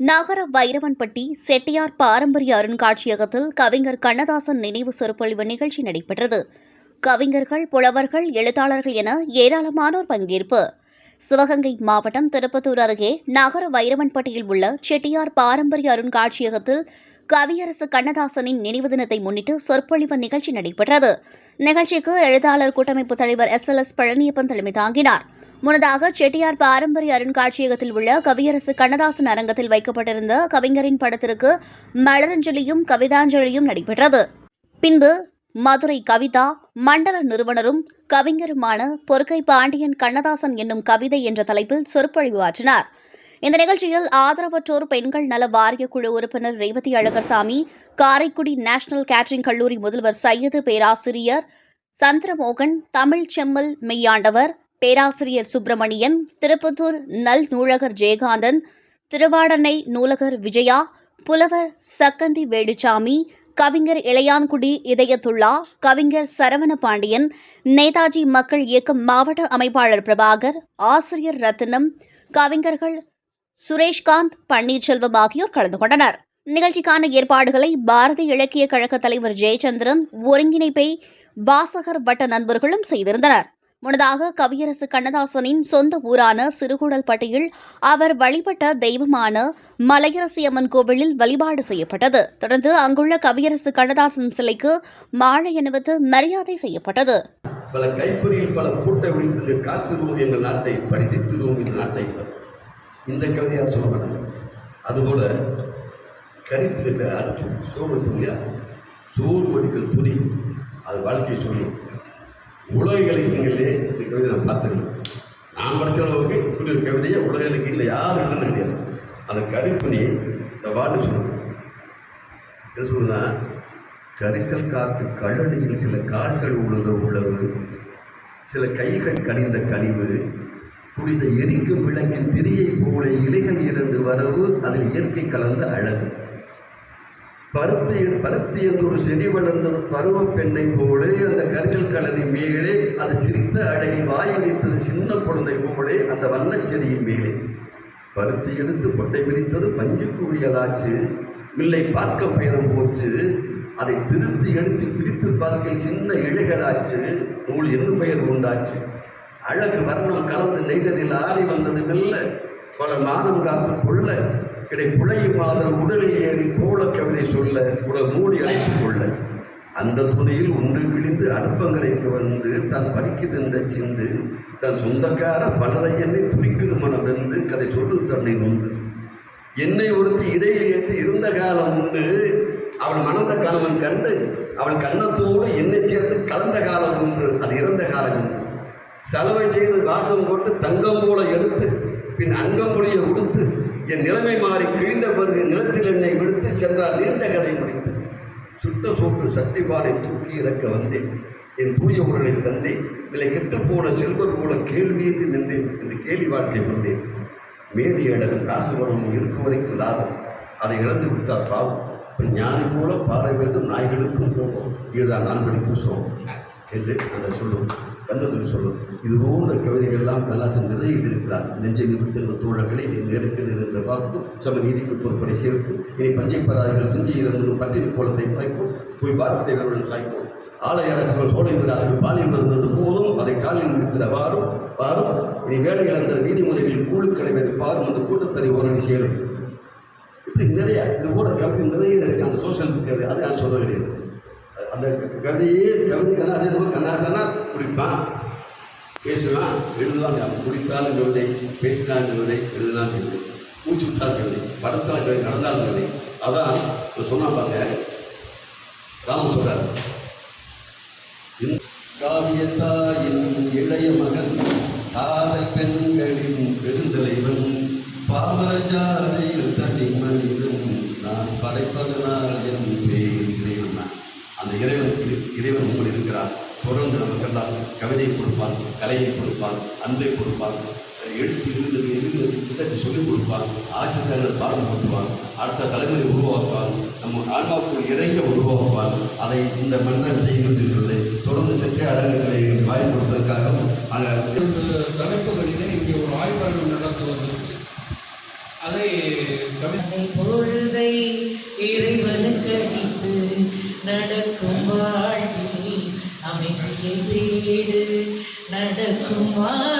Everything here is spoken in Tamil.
நகர வைரவன்பட்டி செட்டியார் பாரம்பரிய அருங்காட்சியகத்தில் கவிஞர் கண்ணதாசன் நினைவு சொற்பொழிவு நிகழ்ச்சி நடைபெற்றது. கவிஞர்கள் புலவர்கள் எழுத்தாளர்கள் என ஏராளமானோர் பங்கேற்பு. சிவகங்கை மாவட்டம் திருப்பத்தூர் அருகே நகர வைரவன்பட்டியில் உள்ள செட்டியார் பாரம்பரிய அருங்காட்சியகத்தில் கவியரசு கண்ணதாசனின் நினைவு தினத்தை முன்னிட்டு சொற்பொழிவு நிகழ்ச்சி நடைபெற்றது. நிகழ்ச்சிக்கு எழுத்தாளர் கூட்டமைப்பு தலைவர் எஸ் எல் எஸ் பழனியப்பன் தலைமை தாங்கினார். முன்னதாக செட்டியார் பாரம்பரிய அருங்காட்சியகத்தில் உள்ள கவியரசு கண்ணதாசன் அரங்கத்தில் வைக்கப்பட்டிருந்த கவிஞரின் படத்திற்கு மலரஞ்சலியும் கவிதாஞ்சலியும் நடைபெற்றது. பின்பு மதுரை கவிதா மண்டல நிறுவனரும் கவிஞருமான பொற்கை பாண்டியன் கண்ணதாசன் என்னும் கவிதை என்ற தலைப்பில் சொற்பொழிவு ஆற்றினார். இந்த நிகழ்ச்சியில் ஆதரவற்றோர் பெண்கள் நல வாரிய குழு உறுப்பினர் ரேவதி அழகர்சாமி காரைக்குடி நேஷனல் கேட்டரிங் கல்லூரி முதல்வர் சையது பேராசிரியர் சந்திரமோகன் தமிழ் செம்மல் மெய்யாண்டவர் பேராசிரியர் சுப்பிரமணியன் திருப்பத்தூர் நல் நூலகர் ஜெயகாந்தன் திருவாடனை நூலகர் விஜயா புலவர் சக்கந்தி வேலுச்சாமி கவிஞர் இளையான்குடி இதயத்துள்ளா கவிஞர் சரவண பாண்டியன் நேதாஜி மக்கள் இயக்கம் மாவட்ட அமைப்பாளர் பிரபாகர் ஆசிரியர் ரத்தினம் கவிஞர்கள் சுரேஷ்காந்த் பன்னீர்செல்வம் ஆகியோர் கலந்து கொண்டனர். நிகழ்ச்சிக்கான ஏற்பாடுகளை பாரதி இலக்கிய கழக தலைவர் ஜெயச்சந்திரன் ஒருங்கிணைப்பை வாசகர் வட்ட நண்பர்களும் செய்திருந்தனர். முன்னதாக கவியரசு கண்ணதாசனின் சொந்த ஊரான சிறுகுடல்பட்டியில் அவர் வழிபட்ட தெய்வமான மலையரசியம்மன் கோவிலில் வழிபாடு செய்யப்பட்டது. தொடர்ந்து அங்குள்ள கவியரசு கண்ணதாசன் சிலைக்கு மாலை அணிவித்து மரியாதை செய்யப்பட்டது. பல கைப்பொறியில் பல கூட்டை விழித்து காத்திருவோம் எங்கள் நாட்டை படித்திருவோம் இந்த நாட்டை. இந்த கவிதையார் சொல்ல மாட்டாங்க? அதுபோல கரித்திருக்கிற அற்பு சோறு இல்லையா சோறு வடிகள் துணி அது வாழ்க்கையை சொல்லும் உலக இலக்கியங்களே இந்த கவிதை நான் பார்த்துருக்கேன் நான் படித்த அளவுக்கு இப்படி ஒரு கவிதையை உலக இலக்கியங்களில் யாரும் எழுதுனது கிடையாது. அந்த கருப்புணி இந்த வாட்டு சொல்லுது. என்ன சொல்லுன்னா கரிசல் காட்டு கழனியில் சில கால்கள் உழுத உழவு சில கைகள் கனிந்த கழிவு குடிசை எரிக்கும் விளக்கில் திரியை போல இலைகள் இரண்டு வரவு அதில் இயற்கை கலந்த அழகு. பருத்தி பருத்தி என்று ஒரு செடி வளர்ந்தது பருவ பெண்ணை போலே அந்த கரிசல் கலனி மேலே அது சிரித்த அழகில் வாயடித்தது சின்ன குழந்தை போலே அந்த வண்ண செடியின் மேலே. பருத்தி எடுத்து பொட்டை பிரித்தது பஞ்சு குவியலாச்சு மில்லை பார்க்க பயணம் போச்சு. அதை திருத்தி எடுத்து பிரித்து பார்க்க சின்ன இழைகளாச்சு நூல் என்னும் பெயர் உண்டாச்சு. அழகு வர்ணம் கலந்து நெய்ததில் ஆடி வந்தது மெல்ல. பல மானம் காத்து கொள்ள இடை புழையுமாதல் உடலில் ஏறி கோல கவிதை சொல்ல உடல் மூடி அழைத்துக் கொள்ள. அந்த துணியில் ஒன்று கிழித்து அடுப்பங்கரைக்கு வந்து தான் படிக்கு தந்த சிந்து. தன் சொந்தக்கார பலரை என்னை துடிக்குது மனம் என்று கதை சொல்லு தன்னை நொந்து. என்னை ஒருத்தி இடையில் ஏற்றி இருந்த காலம் உண்டு. அவள் மணந்த கணவன் கண்டு அவள் கண்ணத்தோடு என்னை சேர்த்து கலந்த காலம் உண்டு. அது இறந்த காலம் உண்டு. சலவை செய்து வாசம் போட்டு தங்கம் போல எடுத்து பின் அங்கம் முடிய உடுத்து என் நிலைமை மாறி கிழிந்த பிறகு நிலத்தில் என்னை விடுத்து சென்றார் நீண்ட கதை முடித்து. சுட்ட சோற்று சட்டிபானை தூக்கி இறக்க வந்தேன். என் பூஜை உடலை தந்தேன் விலை கெட்டு போன செல்வர் போல கேள்வியேந்து நின்றேன் என்று கேலி வாழ்க்கை கொண்டேன். மேடி அழகும் காசு வரும் இருக்கும் வரைக்கும் லாபம் அதை இழந்து விட்டால் பாவம். ஞானி போல பாட வேண்டும் நாய்களுக்கும் போகும் இதுதான் நான் படிக்கும் சோகம். என்று அதை சொல்லும் கந்தத்தில் சொல்லும். இது போன்ற கவிதைகள் எல்லாம் கல்லாசன் நிறைய இருக்கிறார் நெஞ்சை நிமித்திருந்த தோழர்களை நீ நேருக்கு இருந்த பார்க்கும் சம நீதிக்கு பொறுப்படை சேர்க்கும். இனி பஞ்சை பரார்கள் துஞ்சி இழந்து பட்டினி கோலத்தை பாய்ப்போம் போய் பாரத்தை அவர்கள் சாய்ப்போம் ஆலய அரசுகள் கோடை விராசுகள் பாலியல் இருந்தது போதும். அதை காலில் நிறுத்திட வாரும் வாரும். இனி வேலை இழந்த நீதிமுறைகளில் கூழு களைவது பாரும் அந்த கூட்டத்தறி ஓரணி சேரும். இப்படி நிறைய இது போன்ற கவிதை நிறைய இருக்கு. அந்த சோசியல் அது நான் சொல்ல கிடையாது அந்த கதையே கவிதை கண்ணாசன் கண்ணாசனா குடிப்பான் பேசுவான் எழுதுவாங்க அவன் குடித்தாலும் கவிதை பேசினாலும் கவிதை எழுதினாலும் கவிதை. மூச்சு விட்டால் கவிதை படத்தால் கவிதை நடந்தாலும் கவிதை. அதான் சொன்னா பாருங்க. ராமன் சொல்றார். காவியத்தாயின் இளைய மகன் காதல் பெண்களின் பெருந்தலைவன் பாமர ஜாதையில் தனி மனிதன் நான் படைப்பதனால் என் இறைவன் உங்கள் இருக்கிறார். தொடர்ந்து நமக்கெல்லாம் கவிதை கொடுப்பான் கலையை கொடுப்பான் அன்பை கொடுப்பான் எழுத்து இருந்தது எழுந்து சொல்லிக் கொடுப்பான் ஆசிரியர்கள் பாடம் போட்டுவான் அடுத்த தலைமுறை உருவாக்குவான் நம்ம ஆன்மாவுக்குள் இறங்க உருவாக்குவான் அதை இந்த மன்றம் செய்கின்றது தொடர்ந்து சென்ற அரங்கங்களை வாய்ப்பு கொடுப்பதற்காகவும் நாங்கள் தலைப்புகளிலே இங்கே ஒரு ஆய்வாளர் நடத்துவது. அதை கவி Come on.